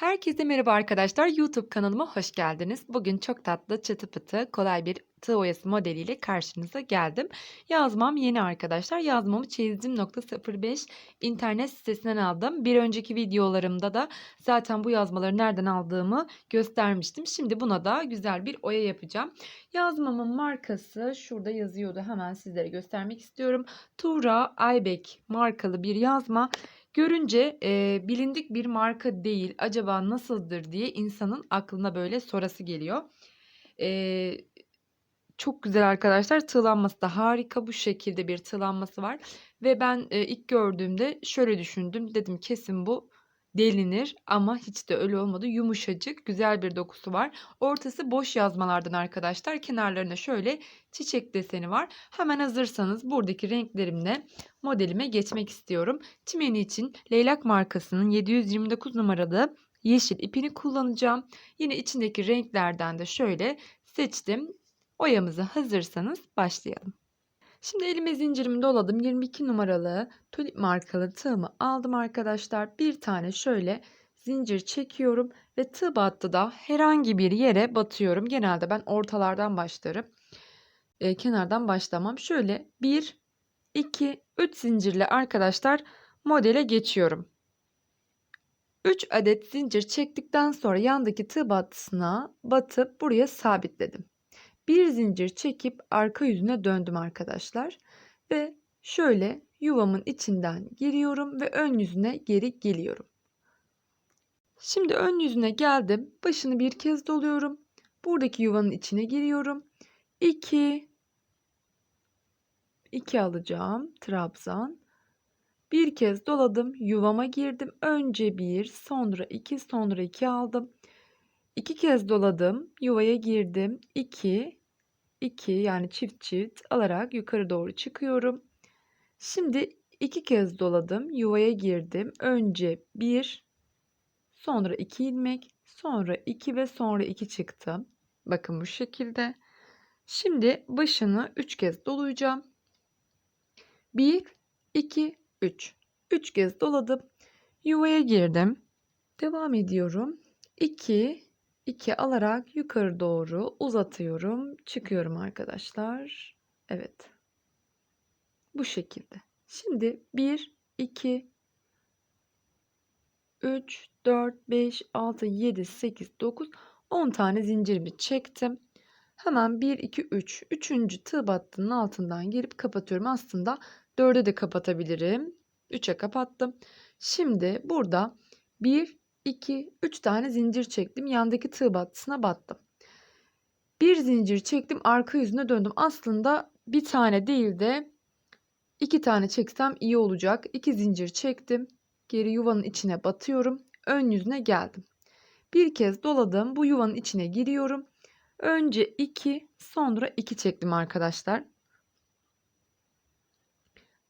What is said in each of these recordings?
Herkese merhaba arkadaşlar. YouTube kanalıma hoş geldiniz. Bugün çok tatlı, çıtı pıtı, kolay bir tığ oyası modeliyle karşınıza geldim. Yazmam yeni arkadaşlar. Yazmamı çizdim.05 internet sitesinden aldım. Bir önceki videolarımda da zaten bu yazmaları nereden aldığımı göstermiştim. Şimdi buna da güzel bir oya yapacağım. Yazmamın markası şurada yazıyordu. Hemen sizlere göstermek istiyorum. Tuğra Aybek markalı bir yazma. Görünce e, bilindik bir marka değil, acaba nasıldır diye insanın aklına böyle sorası geliyor. E, çok güzel arkadaşlar. Tığlanması da harika. Bu şekilde bir tığlanması var. Ve ben e, ilk gördüğümde şöyle düşündüm. Dedim kesin bu delinir ama hiç de öyle olmadı. Yumuşacık, güzel bir dokusu var. Ortası boş yazmalardan arkadaşlar. Kenarlarına şöyle çiçek deseni var. Hemen hazırsanız buradaki renklerimle modelime geçmek istiyorum. Çimeni için Leylak markasının 729 numaralı yeşil ipini kullanacağım. Yine içindeki renklerden de şöyle seçtim. Oyamıza hazırsanız başlayalım. Şimdi elime zincirimi doladım. 22 numaralı tulip markalı tığımı aldım arkadaşlar. Bir tane şöyle zincir çekiyorum ve tığ battıda herhangi bir yere batıyorum. Genelde ben ortalardan başlarım. E, kenardan başlamam. Şöyle 1, 2, 3 zincirle arkadaşlar modele geçiyorum. 3 adet zincir çektikten sonra yandaki tığ battısına batıp buraya sabitledim. Bir zincir çekip arka yüzüne döndüm arkadaşlar. Ve şöyle yuvamın içinden giriyorum ve ön yüzüne geri geliyorum. Şimdi ön yüzüne geldim. Başını bir kez doluyorum. Buradaki yuvanın içine giriyorum. 2 2 alacağım. Trabzan. Bir kez doladım. Yuvama girdim. Önce 1, sonra 2, sonra 2 aldım. 2 kez doladım. Yuvaya girdim. 2 2 yani çift çift alarak yukarı doğru çıkıyorum. Şimdi iki kez doladım. Yuvaya girdim. Önce 1, sonra 2 ilmek, sonra 2 ve sonra 2 çıktım. Bakın bu şekilde. Şimdi başını 3 kez dolayacağım. 1, 2, 3. 3 kez doladım. Yuvaya girdim. Devam ediyorum. 2, 2 alarak yukarı doğru uzatıyorum. Çıkıyorum arkadaşlar. Evet. Bu şekilde. Şimdi 1, 2, 3, 4, 5, 6, 7, 8, 9, 10 tane zincirimi çektim. Hemen 1, 2, 3. Üçüncü tığ battının altından girip kapatıyorum. Aslında 4'e de kapatabilirim. 3'e kapattım. Şimdi burada 1, 2, 3 tane zincir çektim. Yandaki tığ battısına battım. Bir zincir çektim. Arka yüzüne döndüm. Aslında bir tane değil de iki tane çeksem iyi olacak. İki zincir çektim. Geri yuvanın içine batıyorum. Ön yüzüne geldim. Bir kez doladım. Bu yuvanın içine giriyorum. Önce 2 sonra 2 çektim arkadaşlar.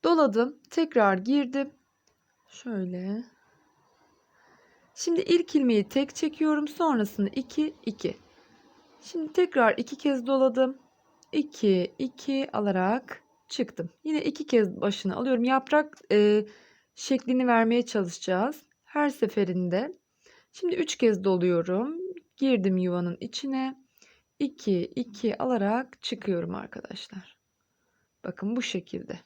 Doladım. Tekrar girdim. Şöyle. Şimdi ilk ilmeği tek çekiyorum. Sonrasını 2 2. Şimdi tekrar iki kez doladım. 2 2 alarak çıktım. Yine iki kez başını alıyorum. Yaprak e, şeklini vermeye çalışacağız. Her seferinde. Şimdi 3 kez doluyorum. Girdim yuvanın içine. 2 2 alarak çıkıyorum arkadaşlar. Bakın bu şekilde.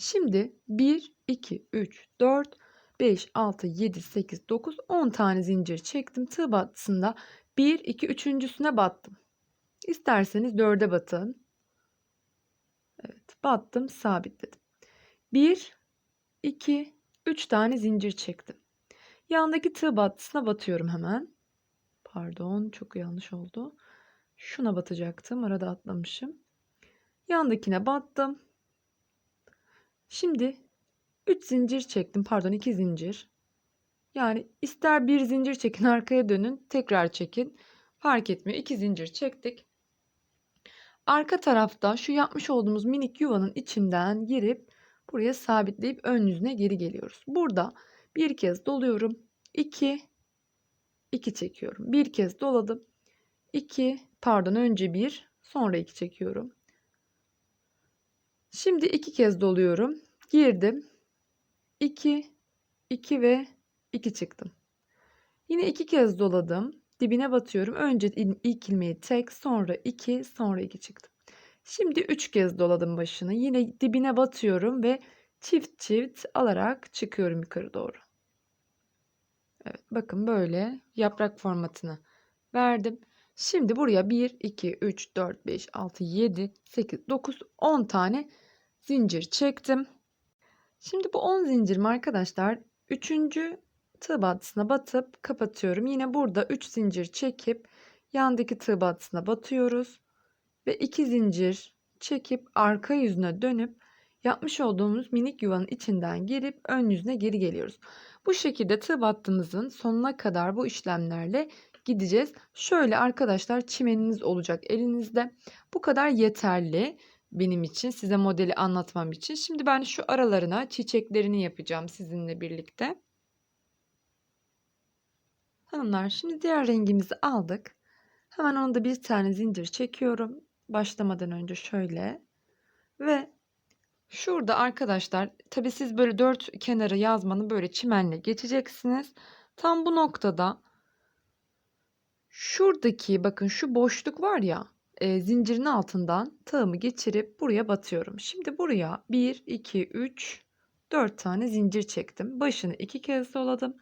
Şimdi 1 2 3 4 5 6 7 8 9 10 tane zincir çektim. Tığ battısında 1 2 üçüncüsüne battım. İsterseniz 4'e batın. Evet, battım, sabitledim. 1 2 3 tane zincir çektim. Yandaki tığ battısına batıyorum hemen. Pardon çok yanlış oldu. Şuna batacaktım. Arada atlamışım. Yandakine battım. Şimdi 3 zincir çektim. Pardon 2 zincir. Yani ister bir zincir çekin arkaya dönün. Tekrar çekin. Fark etmiyor. 2 zincir çektik. Arka tarafta şu yapmış olduğumuz minik yuvanın içinden girip buraya sabitleyip ön yüzüne geri geliyoruz. Burada bir kez doluyorum. 2 2 çekiyorum. Bir kez doladım. 2 pardon önce 1 sonra 2 çekiyorum. Şimdi iki kez doluyorum. Girdim. 2, 2 ve 2 çıktım. Yine iki kez doladım. Dibine batıyorum. Önce il- ilk ilmeği tek, sonra 2, sonra 2 çıktım. Şimdi 3 kez doladım başını. Yine dibine batıyorum ve çift çift alarak çıkıyorum yukarı doğru. Evet, bakın böyle yaprak formatını verdim. Şimdi buraya 1, 2, 3, 4, 5, 6, 7, 8, 9, 10 tane zincir çektim. Şimdi bu 10 zincirimi arkadaşlar 3. tığ battısına batıp kapatıyorum. Yine burada 3 zincir çekip yandaki tığ battısına batıyoruz. Ve 2 zincir çekip arka yüzüne dönüp yapmış olduğumuz minik yuvanın içinden girip ön yüzüne geri geliyoruz. Bu şekilde tığ battığımızın sonuna kadar bu işlemlerle gideceğiz. Şöyle arkadaşlar çimeniniz olacak elinizde. Bu kadar yeterli benim için size modeli anlatmam için. Şimdi ben şu aralarına çiçeklerini yapacağım sizinle birlikte. Hanımlar şimdi diğer rengimizi aldık. Hemen onu da bir tane zincir çekiyorum. Başlamadan önce şöyle. Ve şurada arkadaşlar tabi siz böyle dört kenarı yazmanı böyle çimenle geçeceksiniz. Tam bu noktada şuradaki bakın şu boşluk var ya e, zincirin altından tığımı geçirip buraya batıyorum. Şimdi buraya 1, 2, 3, 4 tane zincir çektim. Başını iki kez doladım.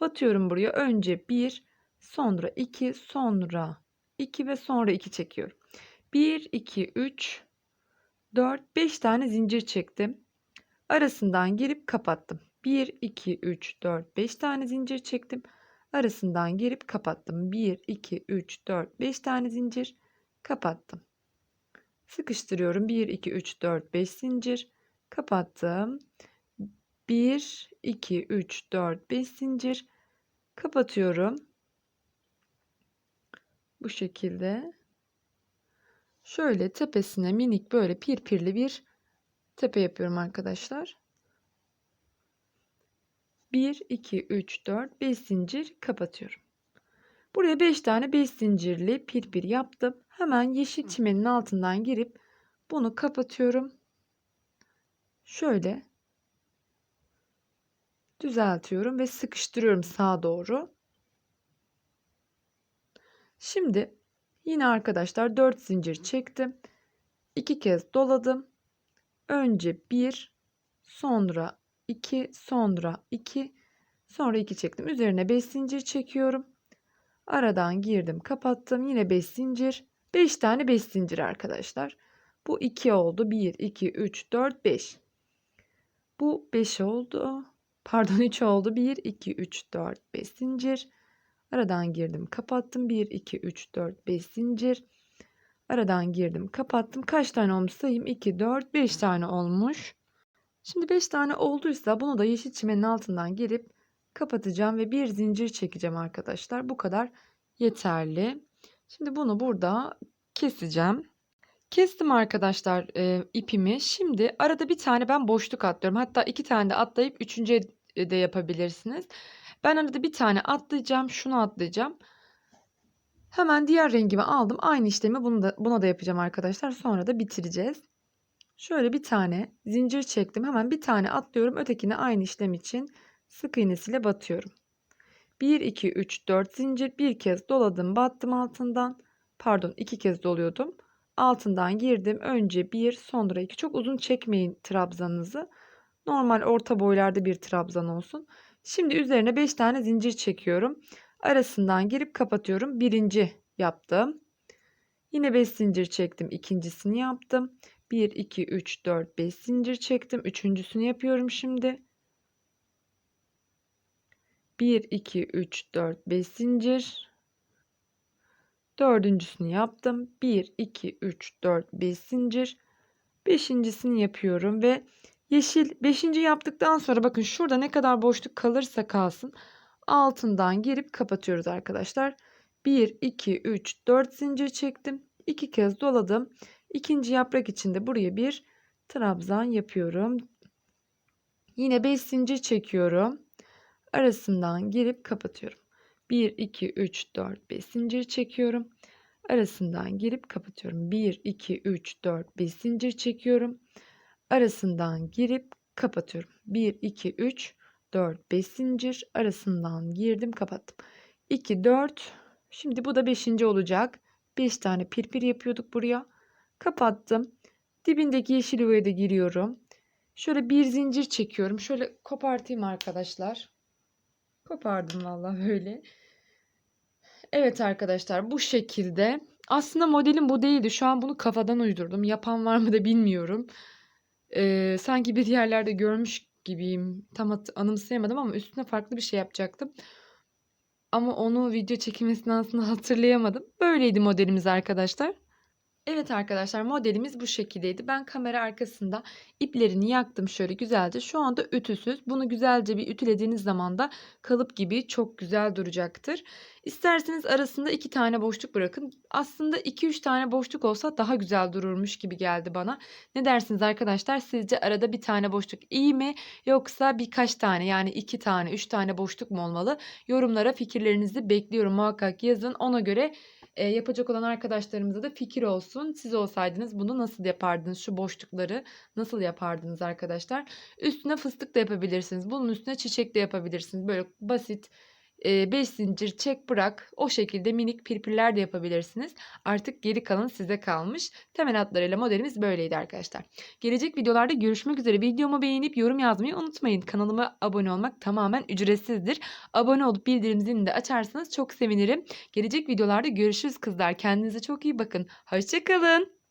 Batıyorum buraya. Önce 1, sonra 2, sonra 2 ve sonra 2 çekiyorum. 1, 2, 3, 4, 5 tane zincir çektim. Arasından girip kapattım. 1, 2, 3, 4, 5 tane zincir çektim. Arasından girip kapattım. 1, 2, 3, 4, 5 tane zincir kapattım. Sıkıştırıyorum. 1, 2, 3, 4, 5 zincir kapattım. 1, 2, 3, 4, 5 zincir kapatıyorum. Bu şekilde. Şöyle tepesine minik böyle pirpirli bir tepe yapıyorum arkadaşlar. 1, 2, 3, 4, 5 zincir kapatıyorum. Buraya 5 tane 5 zincirli pirpir yaptım. Hemen yeşil çimenin altından girip bunu kapatıyorum. Şöyle düzeltiyorum ve sıkıştırıyorum sağa doğru. Şimdi yine arkadaşlar 4 zincir çektim. 2 kez doladım. Önce 1, sonra 2, sonra 2, sonra 2 çektim. Üzerine 5 zincir çekiyorum. Aradan girdim, kapattım. Yine 5 zincir. 5 tane 5 zincir arkadaşlar. Bu 2 oldu. 1, 2, 3, 4, 5. Bu 5 oldu. Pardon 3 oldu. 1, 2, 3, 4, 5 zincir. Aradan girdim, kapattım. 1, 2, 3, 4, 5 zincir. Aradan girdim, kapattım. Kaç tane olmuş sayayım? 2, 4, 5 tane olmuş. Şimdi 5 tane olduysa bunu da yeşil çimenin altından girip kapatacağım ve bir zincir çekeceğim arkadaşlar. Bu kadar yeterli. Şimdi bunu burada keseceğim. Kestim arkadaşlar e, ipimi. Şimdi arada bir tane ben boşluk atlıyorum. Hatta iki tane de atlayıp üçüncü de yapabilirsiniz. Ben arada bir tane atlayacağım. Şunu atlayacağım. Hemen diğer rengimi aldım. Aynı işlemi bunu da, buna da yapacağım arkadaşlar. Sonra da bitireceğiz. Şöyle bir tane zincir çektim. Hemen bir tane atlıyorum. Ötekine aynı işlem için sık iğnesiyle batıyorum. 1, 2, 3, 4 zincir. Bir kez doladım. Battım altından. Pardon iki kez doluyordum. Altından girdim. Önce 1 sonra 2. Çok uzun çekmeyin trabzanınızı. Normal orta boylarda bir trabzan olsun. Şimdi üzerine 5 tane zincir çekiyorum. Arasından girip kapatıyorum. Birinci yaptım. Yine 5 zincir çektim. ikincisini yaptım. 1, 2, 3, 4, 5 zincir çektim. Üçüncüsünü yapıyorum şimdi. 1, 2, 3, 4, 5 zincir. Dördüncüsünü yaptım. 1, 2, 3, 4, 5 zincir. Beşincisini yapıyorum ve yeşil beşinci yaptıktan sonra bakın şurada ne kadar boşluk kalırsa kalsın altından girip kapatıyoruz arkadaşlar. 1, 2, 3, 4 zincir çektim. 2 kez doladım. İkinci yaprak için de buraya bir trabzan yapıyorum. Yine 5 zincir çekiyorum. Arasından girip kapatıyorum. 1, 2, 3, 4, 5 zincir çekiyorum. Arasından girip kapatıyorum. 1, 2, 3, 4, 5 zincir çekiyorum. Arasından girip kapatıyorum. 1, 2, 3, 4, 5 zincir arasından girdim kapattım. 2, 4. Şimdi bu da 5. olacak. 5 tane pirpir yapıyorduk buraya. Kapattım. Dibindeki yeşil yuvaya da giriyorum. Şöyle bir zincir çekiyorum. Şöyle kopartayım arkadaşlar. Kopardım vallahi böyle. Evet arkadaşlar bu şekilde. Aslında modelim bu değildi. Şu an bunu kafadan uydurdum. Yapan var mı da bilmiyorum. Ee, sanki bir yerlerde görmüş gibiyim. Tam anımsayamadım ama üstüne farklı bir şey yapacaktım. Ama onu video çekim esnasında hatırlayamadım. Böyleydi modelimiz arkadaşlar. Evet arkadaşlar modelimiz bu şekildeydi. Ben kamera arkasında iplerini yaktım şöyle güzelce. Şu anda ütüsüz. Bunu güzelce bir ütülediğiniz zaman da kalıp gibi çok güzel duracaktır. İsterseniz arasında iki tane boşluk bırakın. Aslında 2-3 tane boşluk olsa daha güzel dururmuş gibi geldi bana. Ne dersiniz arkadaşlar? Sizce arada bir tane boşluk iyi mi? Yoksa birkaç tane yani iki tane, üç tane boşluk mu olmalı? Yorumlara fikirlerinizi bekliyorum. Muhakkak yazın. Ona göre e, yapacak olan arkadaşlarımıza da fikir olsun. Siz olsaydınız bunu nasıl yapardınız? Şu boşlukları nasıl yapardınız arkadaşlar? Üstüne fıstık da yapabilirsiniz. Bunun üstüne çiçek de yapabilirsiniz. Böyle basit 5 zincir çek bırak o şekilde minik pirpirler de yapabilirsiniz. Artık geri kalan size kalmış. Temel hatlarıyla modelimiz böyleydi arkadaşlar. Gelecek videolarda görüşmek üzere. Videomu beğenip yorum yazmayı unutmayın. Kanalıma abone olmak tamamen ücretsizdir. Abone olup bildirim zilini de açarsanız çok sevinirim. Gelecek videolarda görüşürüz kızlar. Kendinize çok iyi bakın. Hoşçakalın.